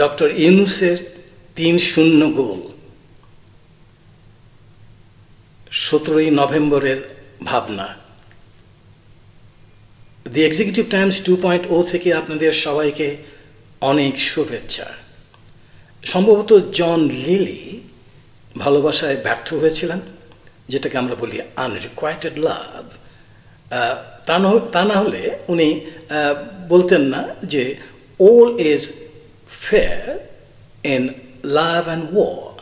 Doctor ইউনুসের তিন শূন্য গোল সতেরোই নভেম্বরের ভাবনা। The executive times two point O থেকে আপনাদের সবাইকে অনেক শুভেচ্ছা। সম্ভবত জন লিলি ভালোবাসায় ব্যর্থ হয়েছিলেন, যেটাকে আমরা বলি আনরিকোয়াইটেড লাভ তা না হলে উনি বলতেন না যে all is fair in love and war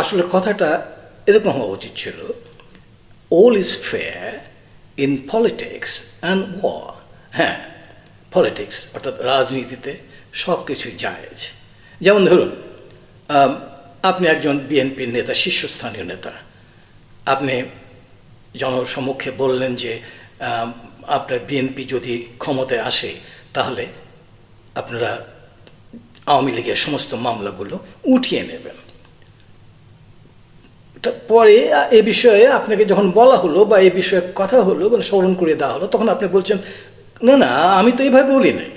আসলে কথাটা এরকম হওয়া উচিত ছিল, all is fair in politics and war. হ্যাঁ পলিটিক্স অর্থাৎ রাজনীতিতে সব কিছুই জায়েজ। যেমন ধরুন আপনি একজন বিএনপির নেতা, শীর্ষস্থানীয় নেতা। আপনি জনসম্মুখে বললেন যে আপনার বিএনপি যদি ক্ষমতায় আসে, তাহলে আপনারা আওয়ামী লীগের সমস্ত মামলাগুলো উঠিয়ে নেবেন পরে এ বিষয়ে আপনাকে যখন বলা হলো বা এই বিষয়ে কথা হলো মানে স্মরণ করে দেওয়া হলো, তখন আপনি বলছেন, না না, আমি তো এইভাবে বলি নাই।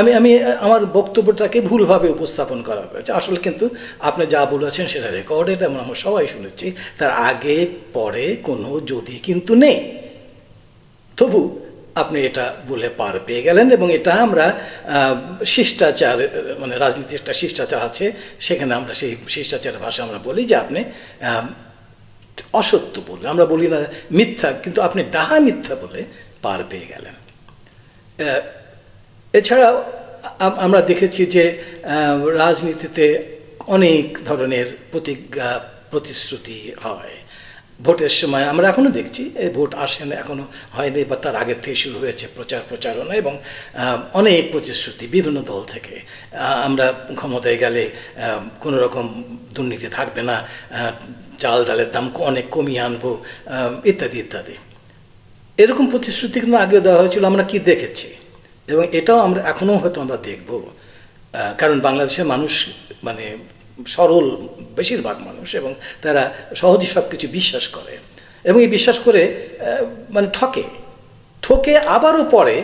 আমি আমি, আমার বক্তব্যটাকে ভুলভাবে উপস্থাপন করা হয়েছে। আসলে কিন্তু আপনি যা বলেছেন সেটা রেকর্ডেড এবং আমরা সবাই শুনেছি। তার আগে, পরে কোনো যদি কিন্তু নেই। তবু আপনি এটা বলে পার পেয়ে গেলেন এবং এটা আমরা শিষ্টাচার মানে রাজনীতির একটা শিষ্টাচার আছে, সেখানে আমরা সেই শিষ্টাচারের ভাষা আমরা বলি যে আপনি অসত্য বললেন আমরা বলি না মিথ্যা, কিন্তু আপনি ডাহা মিথ্যা বলে পার পেয়ে গেলেন। এছাড়াও আমরা দেখেছি যে রাজনীতিতে অনেক ধরনের প্রতিজ্ঞা, প্রতিশ্রুতি হয়। ভোটের সময় আমরা এখনও দেখছি এই ভোট আসে না এখনও হয়নি বা তার আগের থেকে শুরু হয়েছে প্রচার প্রচারণা এবং অনেক প্রতিশ্রুতি বিভিন্ন দল থেকে। আমরা ক্ষমতায় গেলে কোনো রকম দুর্নীতি থাকবে না চাল ডালের দাম অনেক কমিয়ে আনব ইত্যাদি ইত্যাদি। এরকম প্রতিশ্রুতি কিন্তু আগে দেওয়া হয়েছিল, আমরা কি দেখেছি? এবং এটাও আমরা এখনও হয়তো আমরা দেখব। কারণ বাংলাদেশের মানুষ মানে সরল বেশিরভাগ মানুষ এবং তারা সহজে সব কিছু বিশ্বাস করে এবং এই বিশ্বাস করে মানে ঠকে। ঠকে আবারও পরে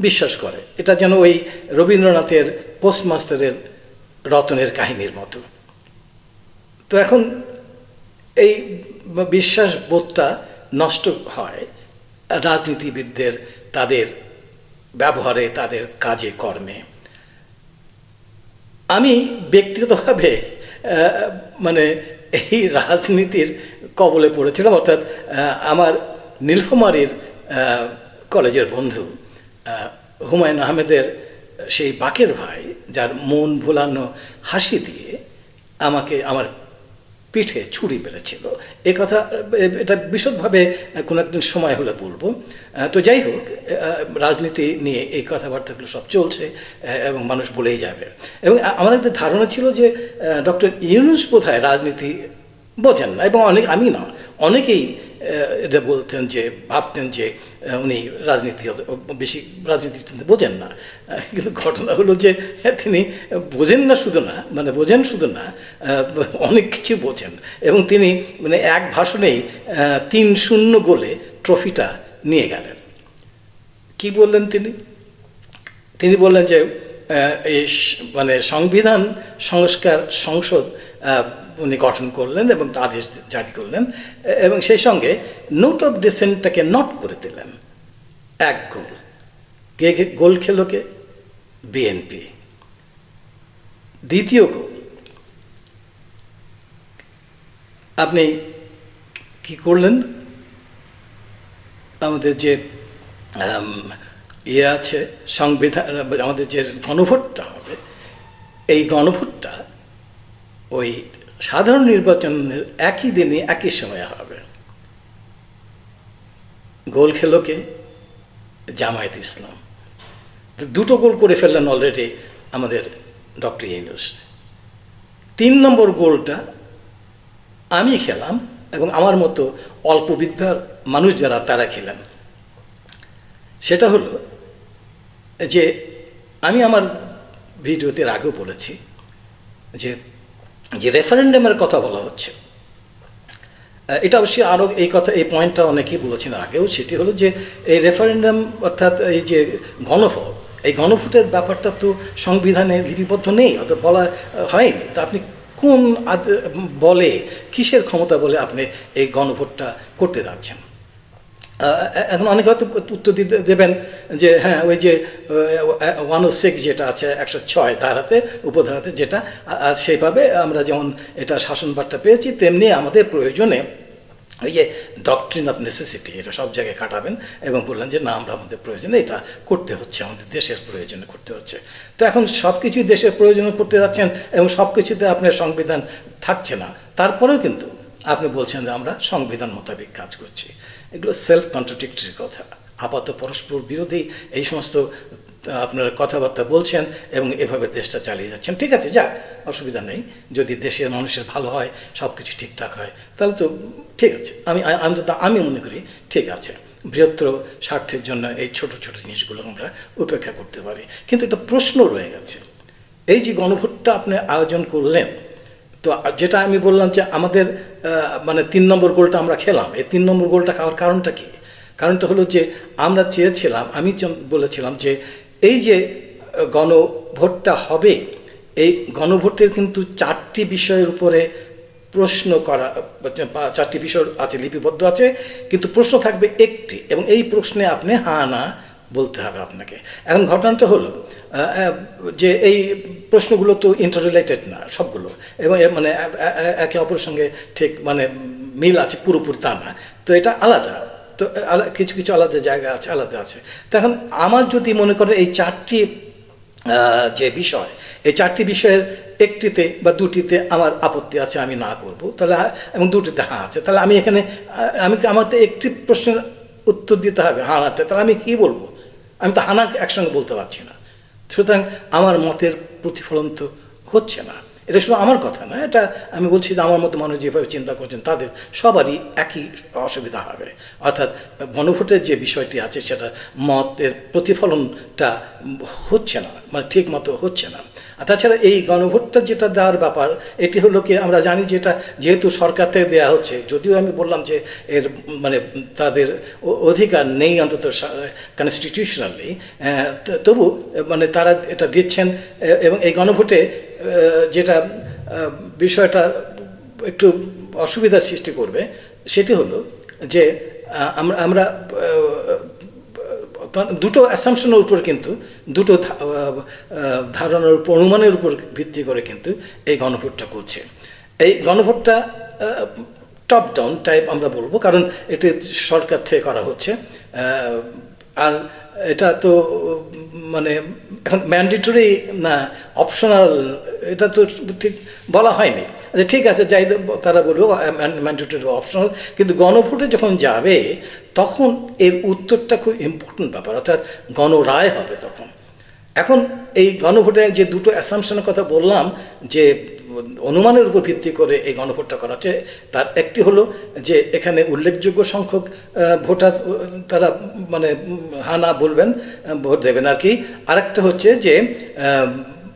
বিশ্বাস করে। এটা যেন ওই রবীন্দ্রনাথের পোস্টমাস্টারের রতনের কাহিনীর মতো। তো এখন এই বিশ্বাস বোধটা নষ্ট হয় রাজনীতিবিদদের তাদের ব্যবহারে, তাদের কাজে, কর্মে। আমি ব্যক্তিগতভাবে মানে এই রাজনীতির কবলে পড়েছিলাম, অর্থাৎ আমার নীলফমারির কলেজের বন্ধু হুমায়ুন আহমেদের সেই বাকের ভাই, যার মন ভোলানো হাসি দিয়ে আমাকে, আমার পিঠে ছুরি মেরেছিল। এ কথা এটা বিশদভাবে কোনো একদিন সময় হলে বলব। তো যাই হোক রাজনীতি নিয়ে এই কথাবার্তাগুলো সব চলছে এবং মানুষ বলেই যাবে। এবং আমাদের ধারণা ছিল যে ডক্টর ইউনুস বোধ রাজনীতি বোঝেন না, এবং অনেক, আমি না, অনেকেই এটা বলতেন যে, ভাবতেন যে উনি রাজনীতি বেশি রাজনীতি বোঝেন না। কিন্তু ঘটনা হলো যে, তিনি বোঝেন না শুধু না মানে বোঝেন শুধু না অনেক কিছু বোঝেন। এবং তিনি মানে এক ভাষণেই তিন শূন্য গোলে ট্রফিটা নিয়ে গেলেন। কি বললেন তিনি? তিনি বললেন যে এই মানে সংবিধান সংস্কার সংসদ উনি গঠন করলেন এবং আদেশ জারি করলেন, এবং সেই সঙ্গে নোট অফ ডিসেন্টটাকে নট করে দিলেন। এক গোল। কে গোল খেলো কে? বিএনপি দ্বিতীয় গোল। আপনি কি করলেন? আমাদের যে ইয়ে আছে, সংবিধান, আমাদের যে গণভোটটা হবে, এই গণভোটটা ওই সাধারণ নির্বাচনের একই দিনে একই সময়ে হবে। গোল খেলোকে জামায়াত ইসলাম। দুটো গোল করে ফেললেন অলরেডি আমাদের ডক্টর ইউনুস। তিন নম্বর গোলটা আমি খেলাম এবং আমার মতো অল্প বিদ্যার মানুষ যারা, তারা খেলেন। সেটা হলো যে আমি আমার ভিডিওতে আগেও বলেছি যে যে রেফারেন্ডামের কথা বলা হচ্ছে। এটা অবশ্যই আরও এই কথা, এই পয়েন্টটা অনেকেই বলেছেন আগেও, সেটি হলো যে এই রেফারেন্ডাম অর্থাৎ এই যে গণভোট, এই গণভোটের ব্যাপারটা তো সংবিধানে লিপিবদ্ধ নেই, অত বলা হয়নি। তা আপনি কোন বলে, কিসের ক্ষমতা বলে আপনি এই গণভোটটা করতে যাচ্ছেন? এখন অনেকে হয়তো উত্তর দিতে দেবেন যে হ্যাঁ ওই যে ওয়ান ও সিক্স যেটা আছে, একশো ছয় ধারাতে উপধারাতে যেটা সেইভাবে আমরা যেমন এটা শাসনভারটা পেয়েছি, তেমনি আমাদের প্রয়োজনে এই যে ডকট্রিন অফ নেসেসিটি এটা সব জায়গায় কাটাবেন এবং বললেন যে, না, আমরা আমাদের প্রয়োজনে এটা করতে হচ্ছে, আমাদের দেশের প্রয়োজনে করতে হচ্ছে। তো এখন সব কিছুই দেশের প্রয়োজনে করতে যাচ্ছেন এবং সব কিছুতে আপনার সংবিধান থাকছে না। তারপরেও কিন্তু আপনি বলছেন যে, আমরা সংবিধান মোতাবেক কাজ করছি। এগুলো সেলফ কন্ট্রাডিক্টরি কথা। আপাত পরস্পর বিরোধী এই সমস্ত আপনারা কথাবার্তা বলছেন এবং এভাবে দেশটা চালিয়ে যাচ্ছেন। ঠিক আছে, যাক, অসুবিধা নেই। যদি দেশের মানুষের ভালো হয় সব কিছু ঠিকঠাক হয়, তাহলে তো ঠিক আছে। আমি অন্তত আমি মনে করি ঠিক আছে। বৃহত্তর স্বার্থের জন্য এই ছোট ছোট জিনিসগুলো আমরা উপেক্ষা করতে পারি। কিন্তু একটা প্রশ্ন রয়ে গেছে। এই যে গণভোটটা আপনি আয়োজন করলেন, তো যেটা আমি বললাম যে আমাদের মানে তিন নম্বর গোলটা আমরা খেলাম। এই তিন নম্বর গোলটা খাওয়ার কারণটা কী? কারণটা হলো যে আমরা চেয়েছিলাম, আমি বলেছিলাম যে এই যে গণভোটটা হবে, এই গণভোটের কিন্তু চারটি বিষয়ের উপরে প্রশ্ন করা চারটি বিষয় আছে, লিপিবদ্ধ আছে, কিন্তু প্রশ্ন থাকবে একটি এবং এই প্রশ্নে আপনি হা, না বলতে হবে আপনাকে। এখন ঘটনাটা হলো যে এই প্রশ্নগুলো তো ইন্টাররিলেটেড না, সবগুলো। এবং মানে একে অপরের সঙ্গে ঠিক মানে মিল আছে, পুরোপুরি তা না। তো এটা আলাদা। তো কিছু কিছু আলাদা জায়গা আছে, আলাদা আছে। তখন আমার যদি মনে করেন এই চারটি যে বিষয়, এই চারটি বিষয়ের একটিতে বা দুটিতে আমার আপত্তি আছে, আমি না করব, তাহলে এবং দুটিতে হ্যাঁ আছে, তাহলে আমি এখানে আমি আমাকে একটি প্রশ্নের উত্তর দিতে হবে হ্যাঁ হাতে তাহলে আমি কি বলব? আমি তো হানা একসঙ্গে বলতে পারছি না। সুতরাং আমার মতের প্রতিফলন তো হচ্ছে না। এটা শুধু আমার কথা না, এটা আমি বলছি যে আমার মতো মানুষ যেভাবে চিন্তা করছেন, তাদের সবারই একই অসুবিধা হবে। অর্থাৎ বনভোটের যে বিষয়টি আছে, সেটা মতের প্রতিফলনটা হচ্ছে না মানে ঠিক মতো হচ্ছে না। আর তাছাড়া এই গণভোটটা যেটা দেওয়ার ব্যাপার, এটি হলো কি আমরা জানি যে এটা যেহেতু সরকার থেকে দেওয়া হচ্ছে, যদিও আমি বললাম যে এর মানে তাদের অধিকার নেই অন্তত কনস্টিটিউশনালি তবু মানে তারা এটা দিচ্ছেন এবং এই গণভোটে যেটা বিষয়টা একটু অসুবিধার সৃষ্টি করবে, সেটি হলো যে আমরা আমরা দুটো অ্যাসামশনের উপর কিন্তু দুটো ধারণার উপর, অনুমানের উপর ভিত্তি করে কিন্তু এই গণভোটটা করছে। এই গণভোটটা টপ ডাউন টাইপ আমরা বলব, কারণ এটি সরকার থেকে করা হচ্ছে। আর এটা তো মানে এখন ম্যান্ডেটরি না অপশনাল এটা তো ঠিক বলা হয়নি। আচ্ছা ঠিক আছে, যাই তারা বলব ম্যান্ডেটরি অপশনাল কিন্তু গণভোটে যখন যাবে তখন এর উত্তরটা খুব ইম্পর্টেন্ট ব্যাপার, অর্থাৎ গণরায় হবে তখন। এখন এই গণভোটে যে দুটো অ্যাসামশনের কথা বললাম, যে অনুমানের উপর ভিত্তি করে এই গণভোটটা করা হচ্ছে, তার একটি হলো যে এখানে উল্লেখযোগ্য সংখ্যক ভোটার তারা মানে হানা বলবেন ভোট দেবেন আর কি। আরেকটা হচ্ছে যে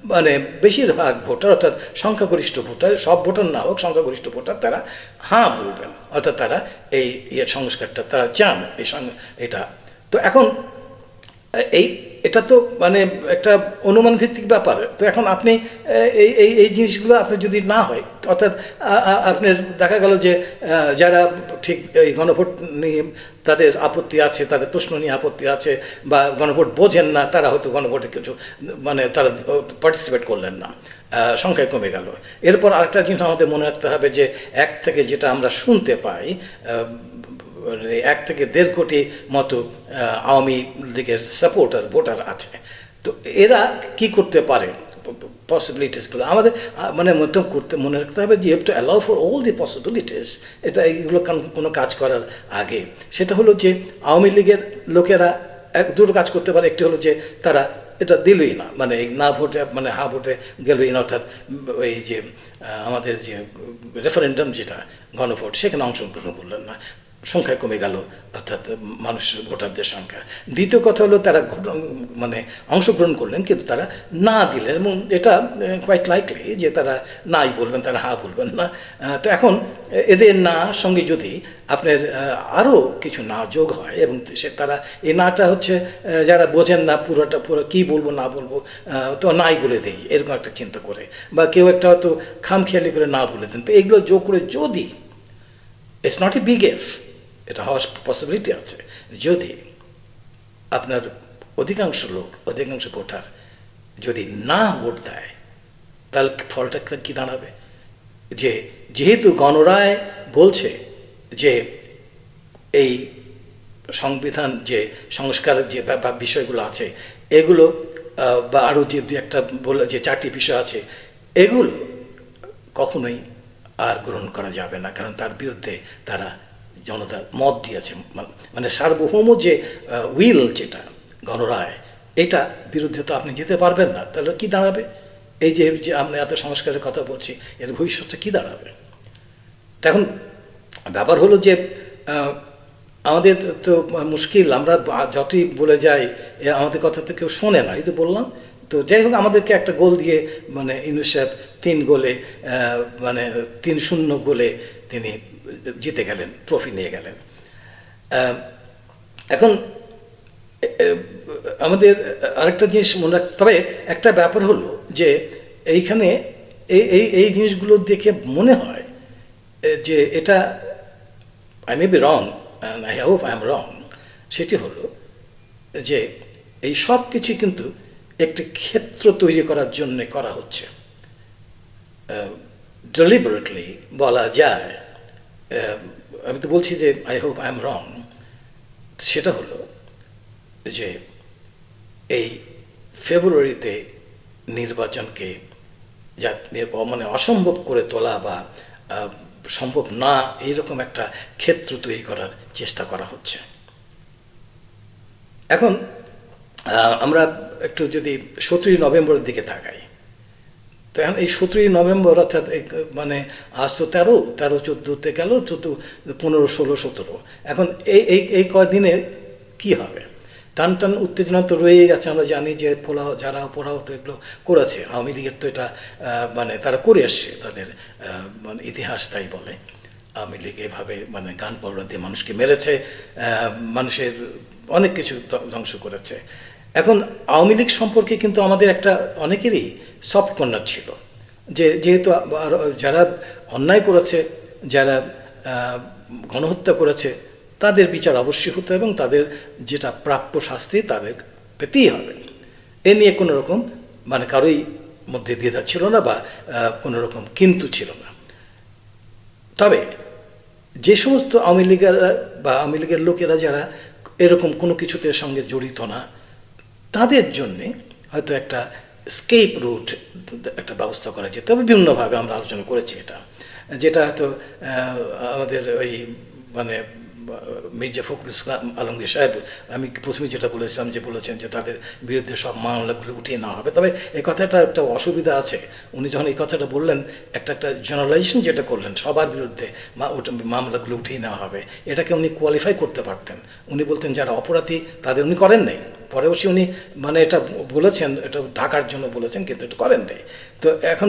মানে বেশিরভাগ ভোটার, অর্থাৎ সংখ্যাগরিষ্ঠ ভোটার, সব ভোটার না হোক, সংখ্যাগরিষ্ঠ ভোটার, তারা হাঁ বলবেন। অর্থাৎ তারা এই ইয়ে সংস্কারটা, তারা চান এই এটা। তো এখন, এই, এটা তো মানে একটা অনুমান ভিত্তিক ব্যাপার। তো এখন আপনি, এই এই এই জিনিসগুলো আপনি যদি না হয়, অর্থাৎ আপনার দেখা গেল যে যারা ঠিক এই গণভোট নিয়ে তাদের আপত্তি আছে, তাদের প্রশ্ন নিয়ে আপত্তি আছে বা গণভোট বোঝেন না, তারা হয়তো গণভোটে কিছু মানে তারা পার্টিসিপেট করলেন না। সংখ্যায় কমে গেল। এরপর আরেকটা জিনিস আমাদের মনে রাখতে হবে যে এক থেকে যেটা আমরা শুনতে পাই এক থেকে দেড় কোটি মতো আওয়ামী লীগের সাপোর্টার ভোটার আছে। তো এরা কি করতে পারে? পসিবিলিটিসগুলো আমাদের মানে মধ্যে করতে, মনে রাখতে হবে যে have to allow for all the possibilities এটা এইগুলো কান- কাজ করার আগে। সেটা হলো যে আওয়ামী লীগের লোকেরা এক, দুটো কাজ করতে পারে, একটি হলো যে তারা এটা দিলই না মানে না ভোটে মানে হা ভোটে গেলই না, অর্থাৎ ওই যে আমাদের যে রেফারেন্ডাম যেটা, গণভোট, সেখানে অংশগ্রহণ করলেন না। সংখ্যা কমে গেল, অর্থাৎ মানুষের ভোটারদের সংখ্যা। দ্বিতীয় কথা হলো তারা মানে অংশগ্রহণ করলেন, কিন্তু তারা না দিলেন, এবং এটা কোয়াইট লাইকলি যে তারা নাই বলবেন, তারা হা বলবেন না। তো এখন এদের না সঙ্গে যদি আপনার আরও কিছু না যোগ হয়, এবং সে তারা এই নাটা হচ্ছে যারা বোঝেন না পুরোটা, পুরো কী বলব, না বলব তো নাই বলে দেই, এরকম একটা চিন্তা করে। বা কেউ একটা হয়তো খামখেয়ালি করে না বলে দেন। তো এগুলো যোগ করে যদি it's not a big if এটা হওয়ার পসিবিলিটি আছে। যদি আপনার অধিকাংশ লোক, অধিকাংশ ভোটার যদি না ভোট দেয়, তাহলে ফলটা কি দাঁড়াবে? যে যেহেতু গণরায় বলছে যে এই সংবিধান যে সংস্কারের যে বিষয়গুলো আছে, এগুলো বা আরও যে দু একটা বলে, যে চারটি বিষয় আছে, এগুলো কখনোই আর গ্রহণ করা যাবে না। কারণ তার বিরুদ্ধে তারা জনতার মত দিয়েছে। মানে সার্বভৌম যে উইল যেটা, গণরায়, এটা বিরুদ্ধে তো আপনি যেতে পারবেন না। তাহলে কি দাঁড়াবে? এই যে আমরা এত সংস্কারের কথা বলছি, এর ভবিষ্যৎটা কি দাঁড়াবে? তা এখন ব্যাপার হলো যে আমাদের তো মুশকিল। আমরা যতই বলে যাই আমাদের কথা তো কেউ শোনে না, এই তো বললাম। তো যাই হোক, আমাদেরকে একটা গোল দিয়ে মানে ইউনিসেফ তিন গোলে মানে তিন শূন্য গোলে তিনি জিতে গেলেন, ট্রফি নিয়ে গেলেন। এখন আমাদের আরেকটা জিনিস মনে তবে একটা ব্যাপার হলো যে এইখানে এই এই এই জিনিসগুলো দেখে মনে হয় যে এটা I may be wrong I hope I am wrong সেটি হলো যে এই সব কিছুই কিন্তু একটি ক্ষেত্র তৈরি করার জন্য করা হচ্ছে। ডেলিবারেটলি বলা যায় আমি তো বলছি যে I hope I am wrong সেটা হলো যে, এই ফেব্রুয়ারিতে নির্বাচনকে যা মানে অসম্ভব করে তোলা বা সম্ভব না, এইরকম একটা ক্ষেত্র তৈরি করার চেষ্টা করা হচ্ছে। এখন আমরা একটু যদি সতেরোই নভেম্বরের দিকে তাকাই তো এখন এই সতেরোই নভেম্বর অর্থাৎ মানে আজ তো তেরো তেরো চোদ্দোতে গেল, চোদ্দ, পনেরো, ষোলো, সতেরো। এখন এই এই এই কদিনে কি হবে? টান টান উত্তেজনা তো রয়েই গেছে, আমরা জানি যে পোলাও যারা পোলাও তো এগুলো করেছে, আওয়ামী লীগের তো এটা মানে তারা করে আসছে, তাদের মানে ইতিহাস তাই বলে। আওয়ামী লীগ এভাবে মানে গান পাউডার দিয়ে মানুষকে মেরেছে মানুষের অনেক কিছু ধ্বংস করেছে। এখন আওয়ামী লীগ সম্পর্কে কিন্তু আমাদের একটা অনেকেরই সফট কর্নার ছিল। যে যেহেতু যারা অন্যায় করেছে, যারা গণহত্যা করেছে, তাদের বিচার অবশ্যই হতো এবং তাদের যেটা প্রাপ্য শাস্তি তাদের পেতেই হবে। এ নিয়ে কোনো রকম মানে কারোই মধ্যে দ্বিধা ছিল না বা কোনো রকম কিন্তু ছিল না। তবে যে সমস্ত আওয়ামী লীগের, বা আওয়ামী লীগের লোকেরা যারা এরকম কোনো কিছুতে সঙ্গে জড়িত না, তাদের জন্যে হয়তো একটা স্কেপ রুট একটা ব্যবস্থা করা যেত। তবে বিভিন্নভাবে আমরা আলোচনা করেছি এটা। যেটা হয়তো আমাদের ওই মানে মির্জা ফখরুল ইসলাম আলমগীর সাহেব, আমি প্রথমে যেটা বলেছিলাম যে বলেছেন যে তাদের বিরুদ্ধে সব মামলাগুলো উঠিয়ে নেওয়া হবে। তবে এই কথাটা একটা অসুবিধা আছে। উনি যখন এই কথাটা বললেন, একটা একটা জেনারেলাইজেশন যেটা করলেন, সবার বিরুদ্ধে মামলাগুলো উঠিয়ে নেওয়া হবে। এটাকে উনি কোয়ালিফাই করতে পারতেন। উনি বলতেন যারা অপরাধী, তাদের উনি করেন নাই। পরে অবশ্যই উনি মানে এটা বলেছেন, এটা ঢাকার জন্য বলেছেন, কিন্তু এটা করেন নাই। তো এখন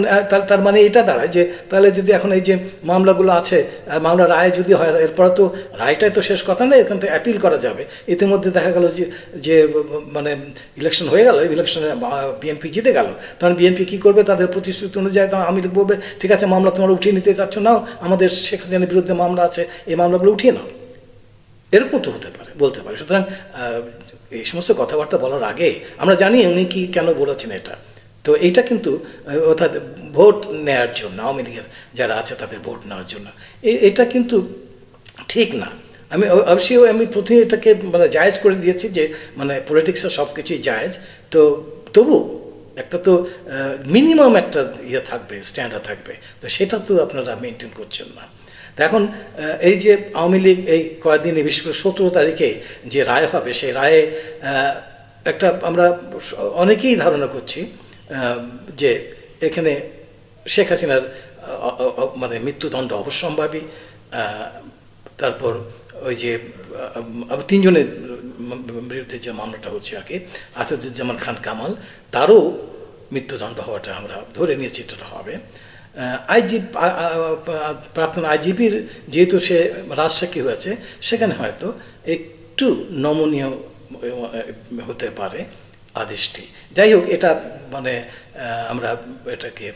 তার মানে এটা দাঁড়ায় যে তাহলে যদি এখন এই যে মামলাগুলো আছে মামলা রায় যদি হয়, এরপরে তো রায়টাই তো শেষ কথা নেই এখান থেকে অ্যাপিল করা যাবে। ইতিমধ্যে দেখা গেল যে যে মানে ইলেকশন হয়ে গেল ইলেকশনে বিএনপি জিতে গেল। তখন বিএনপি কী করবে, তাদের প্রতিশ্রুতি অনুযায়ী তখন আমি বলবে ঠিক আছে, মামলা তোমরা উঠিয়ে নিতে চাচ্ছ, নাও, আমাদের শেখ হাসিনার বিরুদ্ধে মামলা আছে, এই মামলাগুলো উঠিয়ে নাও। এরকম তো হতে পারে, বলতে পারে। সুতরাং এই সমস্ত কথাবার্তা বলার আগে আমরা জানি উনি কি কেন বলেছেন এটা। তো এইটা কিন্তু, অর্থাৎ ভোট নেওয়ার জন্য, আওয়ামী লীগের যারা আছে তাদের ভোট নেওয়ার জন্য। এটা কিন্তু ঠিক না। আমি অবশ্যই আমি প্রথমে এটাকে মানে জায়েজ করে দিয়েছি যে মানে পলিটিক্সে সব কিছুই জায়েজ। তো তবু একটা তো মিনিমাম একটা ইয়ে থাকবে স্ট্যান্ডার্ড থাকবে। তো সেটা তো আপনারা মেনটেন করছেন না। এখন এই যে আওয়ামী লীগ এই কয়েকদিনে বিশেষ করে সতেরো তারিখে যে রায় হবে, সেই রায়ে একটা আমরা অনেকেই ধারণা করছি যে এখানে শেখ হাসিনার মানে মৃত্যুদণ্ড অবশ্যম্ভাবী তারপর ওই যে তিনজনের বিরুদ্ধে যে মামলাটা হচ্ছে আর কি আসাদুজ্জামান খান কামাল, তারও মৃত্যুদণ্ড হওয়াটা আমরা ধরে নিয়েছি, এটা হবে। আইজি প্রাক্তন আইজিপির যেহেতু সে রাজসাক্ষী হয়েছে, সেখানে হয়তো একটু নমনীয় হতে পারে আদেশটি। যাই হোক, এটা মানে আমরা এটাকে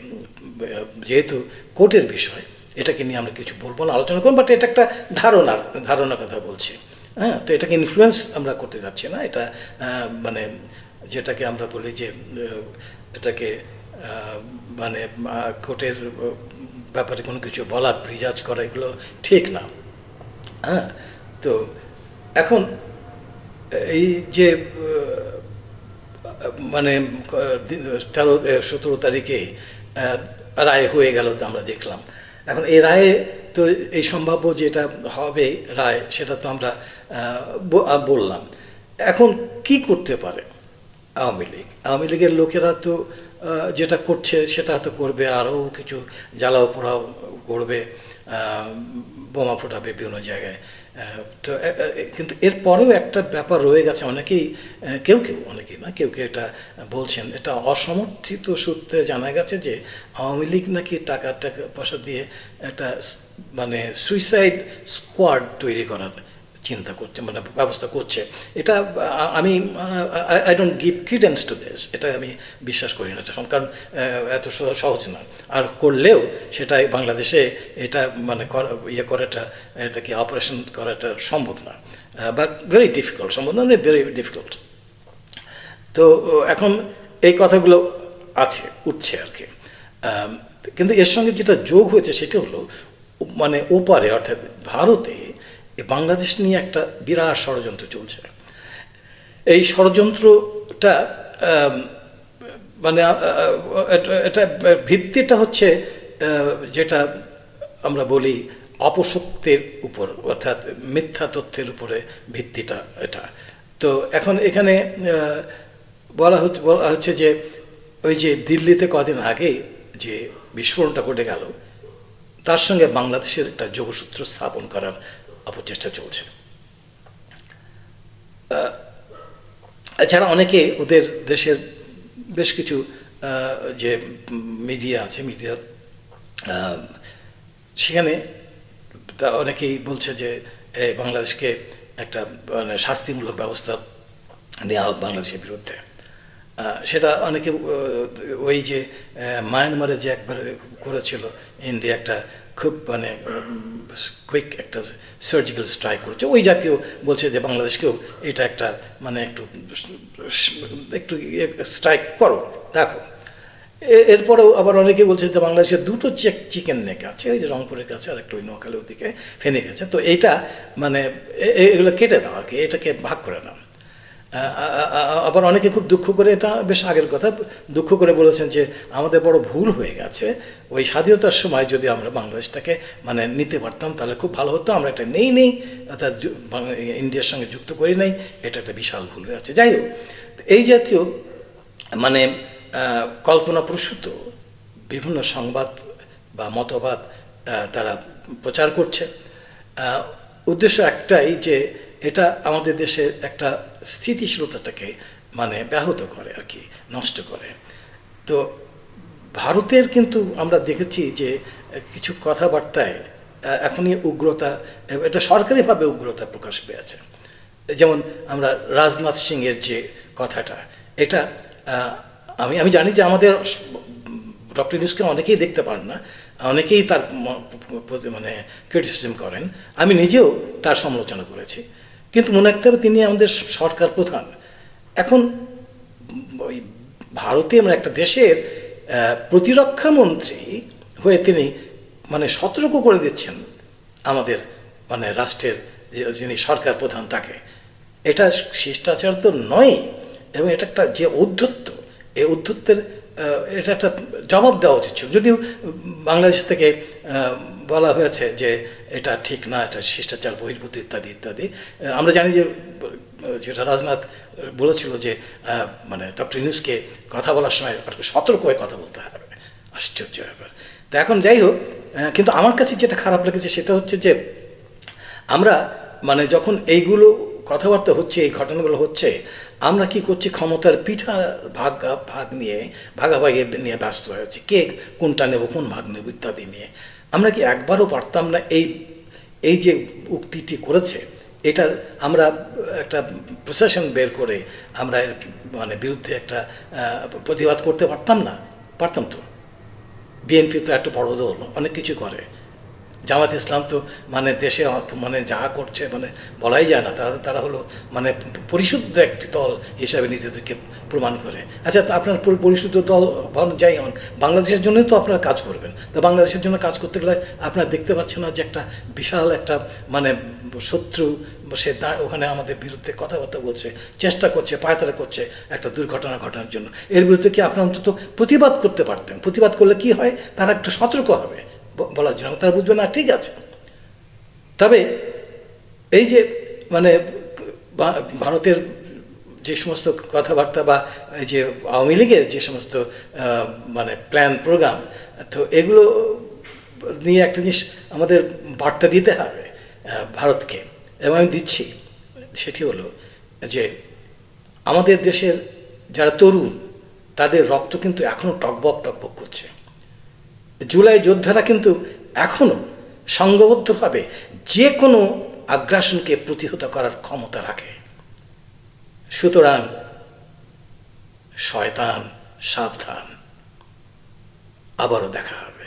যেহেতু কোর্টের বিষয়, এটাকে নিয়ে আমরা কিছু বলব না, আলোচনা করব, বাট এটা একটা ধারণার ধারণার কথা বলছি। হ্যাঁ তো এটাকে ইনফ্লুয়েন্স আমরা করতে যাচ্ছি না, এটা মানে যেটাকে আমরা বলি যে এটাকে মানে কোর্টের ব্যাপারে কোনো কিছু বলা প্রিজাজ করা, এগুলো ঠিক না। হ্যাঁ তো এখন এই যে মানে তেরো, সতেরো তারিখে রায় হয়ে গেল আমরা দেখলাম। এখন এই রায়ে তো এই সম্ভাব্য যেটা হবে রায়, সেটা তো আমরা বললাম। এখন কি করতে পারে আওয়ামী লীগ? আওয়ামী লীগের লোকেরা তো যেটা করছে সেটা তো করবে, আরও কিছু জ্বালাও পোড়াও করবে বোমা ফোটাবে বিভিন্ন জায়গায়। তো কিন্তু এরপরেও একটা ব্যাপার রয়ে গেছে, অনেকেই কেউ কেউ, অনেকেই না, কেউ কেউ এটা বলছেন। এটা অসমর্থিত সূত্রে জানা গেছে যে আওয়ামী লীগ নাকি টাকা টাকা, পয়সা দিয়ে একটা মানে সুইসাইড স্কোয়াড তৈরি করার চিন্তা করছে মানে ব্যবস্থা করছে। এটা, আমি I don't give credence to this এটা আমি বিশ্বাস করি না এটা কারণ এত সহজ না। আর করলেও সেটা বাংলাদেশে এটা মানে ইয়ে করাটা, এটা কি অপারেশন করাটা সম্ভব না। বা ভেরি ডিফিকাল্ট সম্ভব না ভেরি ডিফিকাল্ট তো, এখন এই কথাগুলো আছে, উঠছে আর কি। কিন্তু এর সঙ্গে যেটা যোগ হয়েছে, সেটা হলো মানে ওপারে, অর্থাৎ ভারতে বাংলাদেশ নিয়ে একটা বিরাট ষড়যন্ত্র চলছে। এই ষড়যন্ত্রটা মানে এটা ভিত্তিটা হচ্ছে যেটা আমরা বলি অপসত্যের উপর, অর্থাৎ মিথ্যা তথ্যের উপরে ভিত্তিটা এটা। তো এখন এখানে বলা হচ্ছে বলা হচ্ছে যে, ওই যে দিল্লিতে কদিন আগে যে বিস্ফোরণটা ঘটে গেল, তার সঙ্গে বাংলাদেশের একটা যোগসূত্র স্থাপন করার অপচেষ্টা চলছে। এছাড়া অনেকে ওদের দেশের বেশ কিছু যে মিডিয়া আছে, মিডিয়া সেখানে অনেকেই বলছে যে বাংলাদেশকে একটা মানে শাস্তিমূলক ব্যবস্থা নেওয়া হোক বাংলাদেশের বিরুদ্ধে। সেটা অনেকে ওই যে মায়ানমারে যে একবার করেছিল, ইন্ডিয়া একটা খুব মানে কুইক একটা সার্জিক্যাল স্ট্রাইক করেছে। ওই জাতীয় বলছে যে বাংলাদেশকেও এটা একটা মানে একটু একটু স্ট্রাইক করো। দেখো এরপরেও আবার অনেকে বলছে যে বাংলাদেশের দুটো চেক চিকেন নেক আছে ওই যে রংপুরের কাছে আর একটা ওই নোয়াখালীর ওদিকে ফেনে গেছে। তো এইটা মানে এগুলো কেটে দাও আর কি, এটাকে ভাগ করে নাও। আবার অনেকে খুব দুঃখ করে, এটা বেশ আগের কথা, দুঃখ করে বলেছেন যে আমাদের বড় ভুল হয়ে গেছে। ওই স্বাধীনতার সময় যদি আমরা বাংলাদেশটাকে মানে নিতে পারতাম, তাহলে খুব ভালো হতো। আমরা এটা নেই নেই, অর্থাৎ ইন্ডিয়ার সঙ্গে যুক্ত করি নাই, এটা একটা বিশাল ভুল হয়ে আছে যাই হোক, এই জাতীয় মানে কল্পনাপ্রসূত বিভিন্ন সংবাদ বা মতবাদ তারা প্রচার করছে। উদ্দেশ্য একটাই যে এটা আমাদের দেশের একটা স্থিতিশীলতাটাকে মানে ব্যাহত করে আর কি, নষ্ট করে। তো ভারতের কিন্তু আমরা দেখেছি যে, কিছু কথাবার্তায় এখনই উগ্রতা, এটা সরকারিভাবে উগ্রতা প্রকাশ পেয়েছে। যেমন আমরা রাজনাথ সিংয়ের যে কথাটা, এটা আমি আমি জানি যে আমাদের ডক্টর নিউজকে অনেকেই দেখতে পারেন না, অনেকেই তার মানে ক্রিটিসিজম করেন। আমি নিজেও তার সমালোচনা করেছি। কিন্তু মনে হবে তিনি আমাদের সরকার প্রধান। এখন ওই ভারতে মানে একটা দেশের প্রতিরক্ষা মন্ত্রী হয়ে তিনি মানে সতর্ক করে দিচ্ছেন আমাদের মানে রাষ্ট্রের যিনি সরকার প্রধান তাকে। এটা শিষ্টাচার তো নয়, এবং এটা একটা যে উদ্ধত্ত এই উদ্ধত্তের এটা একটা জবাব দেওয়া উচিত ছিল। যদিও বাংলাদেশ থেকে বলা হয়েছে যে এটা ঠিক না, এটা শিষ্টাচার বহির্ভূত ইত্যাদি ইত্যাদি। আমরা জানি যে, যেটা রাজনাথ বলেছিল যে মানে ডক্টর ইউনুসকে কথা বলার সময় সতর্ক হয়ে কথা বলতে হবে। আশ্চর্য ব্যাপার। তো এখন যাই হোক কিন্তু আমার কাছে যেটা খারাপ লেগেছে সেটা হচ্ছে যে, আমরা মানে যখন এইগুলো কথাবার্তা হচ্ছে, এই ঘটনাগুলো হচ্ছে, আমরা কি করছি, ক্ষমতার পিঠা ভাগ ভাগ নিয়ে ভাগাভাগি নিয়ে ব্যস্ত হয়েছি কে কোনটা নেব, কোন ভাগ নেব ইত্যাদি নিয়ে। আমরা কি একবারও পারতাম না এই এই যে উক্তিটি করেছে, এটার আমরা একটা প্রশাসন বের করে আমরা মানে বিরুদ্ধে একটা প্রতিবাদ করতে পারতাম না? পারতাম তো। বিএনপি তো একটা বড় দল, অনেক কিছু করে। জামাত ইসলাম তো মানে দেশে মানে যা করছে মানে বলাই যায় না। তারা তারা হলো মানে পরিশুদ্ধ একটি দল হিসাবে নিজেদেরকে প্রমাণ করে। আচ্ছা তা আপনার পরিশুদ্ধ দল যাই হন, বাংলাদেশের জন্যই তো আপনারা কাজ করবেন। তো বাংলাদেশের জন্য কাজ করতে গেলে আপনারা দেখতে পাচ্ছেন না যে একটা বিশাল একটা মানে শত্রু সে ওখানে আমাদের বিরুদ্ধে কথাবার্তা বলছে, চেষ্টা করছে, পায়তারা করছে একটা দুর্ঘটনা ঘটানোর জন্য। এর বিরুদ্ধে কি আপনারা অন্তত প্রতিবাদ করতে পারতেন? প্রতিবাদ করলে কি হয়? তারা একটু সতর্ক হবে। বলার জন্য। তারা বুঝবে, না, ঠিক আছে। তবে এই যে মানে ভারতের যে সমস্ত কথাবার্তা বা এই যে আওয়ামী লীগের যে সমস্ত মানে প্ল্যান প্রোগ্রাম তো এগুলো নিয়ে একটা জিনিস আমাদের বার্তা দিতে হবে ভারতকে। এবং আমি দিচ্ছি। সেটি হলো যে, আমাদের দেশের যারা তরুণ, তাদের রক্ত কিন্তু এখনও টকবক টকবক করছে। জুলাই যোদ্ধারা কিন্তু এখনও সংঘবদ্ধভাবে যে কোনো আগ্রাসনকে প্রতিহত করার ক্ষমতা রাখে। সুতরাং শয়তান সাবধান। আবারও দেখা হবে।